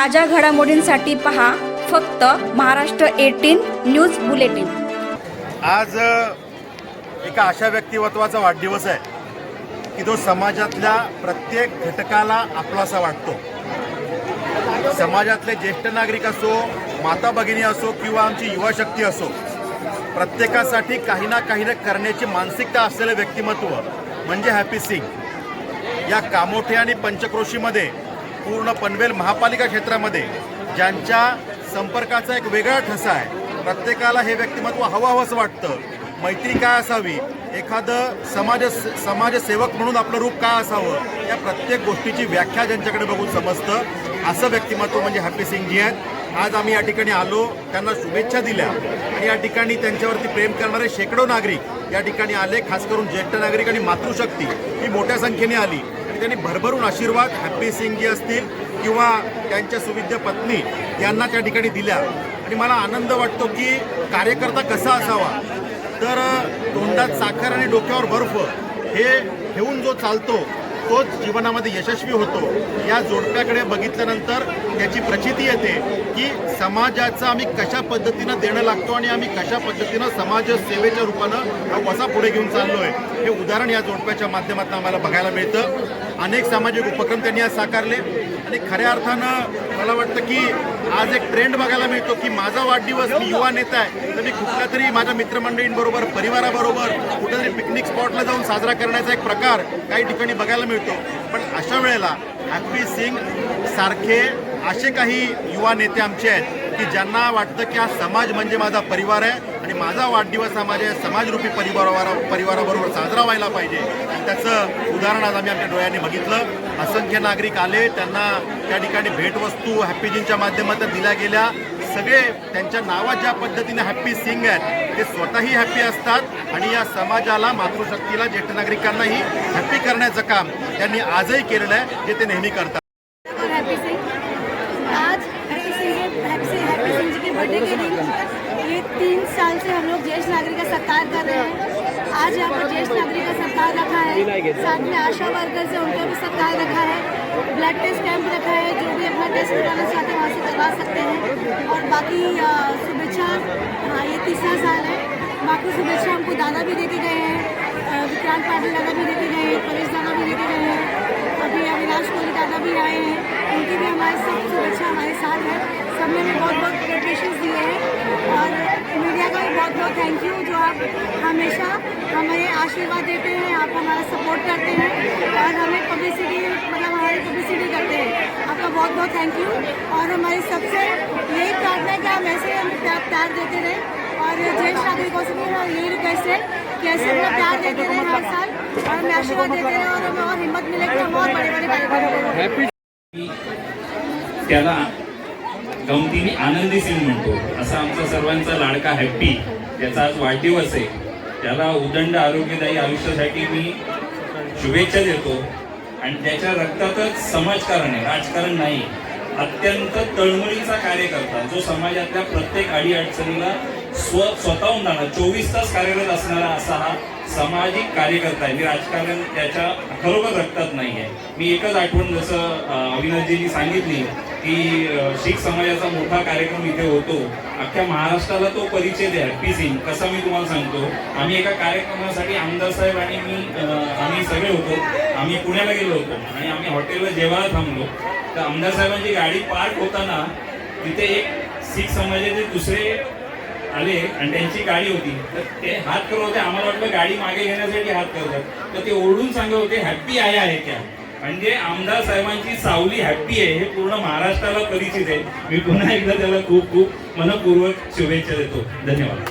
ताज्या घडामोडींसाठी पहा फक्त महाराष्ट्र एटीन न्यूज बुलेटिन. आज एका अशा व्यक्तिमत्वाचा वाढदिवस आहे की तो समाजातल्या प्रत्येक घटकाला आपलासा वाटतो. समाजातले ज्येष्ठ नागरिक असो माता भगिनी असो किंवा आमची युवा शक्ती असो प्रत्येकासाठी काही ना काही ना करण्याची मानसिकता असलेलं व्यक्तिमत्व म्हणजे हॅपी सिंग. या कामोठे आणि पंचक्रोशीमध्ये पूर्ण पनवेल महापालिका क्षेत्रामध्ये ज्यांच्या संपर्काचा एक वेगळा ठसा आहे प्रत्येकाला हे व्यक्तिमत्व हवं हवंसं वाटतं. मैत्री काय असावी? एखादं समाज समाजसेवक म्हणून आपलं रूप काय असावं? या प्रत्येक गोष्टीची व्याख्या ज्यांच्याकडे बघून समजतं असं व्यक्तिमत्व म्हणजे हॅपी सिंगजी आहेत. आज आम्ही या ठिकाणी आलो त्यांना शुभेच्छा दिल्या. आणि या ठिकाणी त्यांच्यावरती प्रेम करणारे शेकडो नागरिक या ठिकाणी आले खास करून ज्येष्ठ नागरिक आणि मातृशक्ती ही मोठ्या संख्येने आली. त्यांनी भरभरून आशीर्वाद हॅप्पी सिंगजी असतील किंवा त्यांच्या सुविद्य पत्नी यांना त्या ठिकाणी दिल्या. आणि मला आनंद वाटतो की कार्यकर्ता कसा असावा? तर तोंडात साखर आणि डोक्यावर बर्फ हे घेऊन जो चालतो तोच जीवनामध्ये यशस्वी होतो. या जोडप्याकडे बघितल्यानंतर त्याची प्रचिती येते की समाजाचं आम्ही कशा पद्धतीनं देणं लागतो आणि आम्ही कशा पद्धतीनं समाजसेवेच्या रूपानं हा वसा पुढे घेऊन चाललोय. हे उदाहरण या जोडप्याच्या माध्यमातून आम्हाला बघायला मिळतं. अनेक सामाजिक उपक्रम त्यांनी आज साकारले. आणि खऱ्या अर्थानं मला वाटतं की आज एक ट्रेंड बघायला मिळतो की माझा वाढदिवस मी युवा नेता आहे. तर मी कुठल्या तरी माझ्या मित्रमंडळींबरोबर परिवाराबरोबर कुठेतरी पिकनिक स्पॉटला जाऊन साजरा करण्याचा एक प्रकार काही ठिकाणी बघायला मिळतो. पण अशा वेळेला हॅपी सिंग सारखे असे काही युवा नेते आमचे आहेत की ज्यांना वाटतं की हा समाज म्हणजे माझा परिवार आहे आणि माझा वाढदिवस हा माझ्या समाजरूपी परिवारा परिवाराबरोबर साजरा व्हायला पाहिजे. त्याचं उदाहरण आज आम्ही आमच्या डोळ्यांनी बघितलं. असंख्य नागरिक आले. त्यांना त्या ठिकाणी भेटवस्तू हॅपीजींच्या माध्यमातून दिल्या गेल्या. सगळे त्यांच्या नावात ज्या पद्धतीने हॅप्पी सिंग आहेत ते स्वतःही हॅप्पी असतात. आणि या समाजाला मातृशक्तीला ज्येष्ठ नागरिकांनाही हॅप्पी करण्याचं काम त्यांनी आजही केलेलं आहे जे ते नेहमी करतात. ज्येष्ठ नागरिक का सत्कार कर रहे हैं। आज यहाँ पर ज्येष्ठ नागरिक का सत्कार रखा है। साथ में आशा वर्कर्स है उनका भी सत्कार रखा है। ब्लड टेस्ट कैंप रखा है, जो भी अपना टेस्ट करवाना चाहते हैं, वहाँ से करवा सकते हैं। और बाकी शुभेच्छा हाँ ये तीसरा साल है। बाकी शुभेच्छा हमको दादा भी देते गए हैं विक्रांत पाटिल दादा भी देते गए हैं, परेश दादा भी देते गए हैं, अभी अविनाश कोहली दादा भी आए हैं। उनकी भी हमारे सब शुभेच्छा हमारे साथ है। सबने भी बहुत बहुत कोटेशन दिए हैं। थैंक यू जो आप हमेशा हमें आशीर्वाद देते हैं आप हमारा सपोर्ट करते हैं और हमें पब्लिसिटी मतलब हमारी पब्लिसिटी करते हैं। आपका बहुत बहुत थैंक यू और हमारी सबसे यही प्रार्थना है कि आप ऐसे हमें प्यार प्यार देते रहें और ज्येष्ठ नागरिकों से मेरा यही रिक्वेस्ट है कि ऐसे अपना प्यार देते रहें हर साल और हमें आशीर्वाद देते रहें और हमें और हिम्मत मिले कि हम और बड़े बड़े कार्यक्रम त्याला गमतीने आनंदी सिंग म्हणतो असा आमचा सर्वांचा लाडका हॅप्पी त्याचा आज वाढदिवस आहे. त्याला उदंड आरोग्यदायी आयुष्यासाठी मी शुभेच्छा देतो. आणि त्याच्या रक्तातच समाजकारण आहे राजकारण नाही. अत्यंत तळमळीचा कार्यकर्ता जो समाजातल्या प्रत्येक अडीअडचणीला स्व स्वतःहून जाणार चोवीस तास कार्यरत असणारा असा हा सामाजिक कार्यकर्ता आहे. मी राजकारण त्याच्या खरोखर रक्तात नाही आहे. मी एकच आठवण जसं अं, अविनाशजींनी सांगितली की शीख समाजाचा मोठा कार्यक्रम इथे होतो. अख्ख्या महाराष्ट्राला तो परिचय द्या पी सिंग कसा मी तुम्हाला सांगतो आम्ही एका कार्यक्रमासाठी आमदार साहेब आणि मी आम्ही सगळे होतो. आम्ही पुण्याला गेलो होतो आणि आम्ही हॉटेलला जेवायला थांबलो. तर आमदार साहेबांची गाडी पार्क होताना तिथे एक शीख समाजाचे दुसरे आले आणि त्यांची गाडी होती. तर ते हात करत होते. आम्हाला वाटलं गाडी मागे घेण्यासाठी हात करतात. तर ते ओरडून सांगत होते हॅप्पी आहे आहे त्या म्हणजे आमदार साहेबांची सावली हॅप्पी आहे हे पूर्ण महाराष्ट्राला परिचित आहे. मी पुन्हा एकदा त्याला खूप खूप मनपूर्वक शुभेच्छा देतो. धन्यवाद.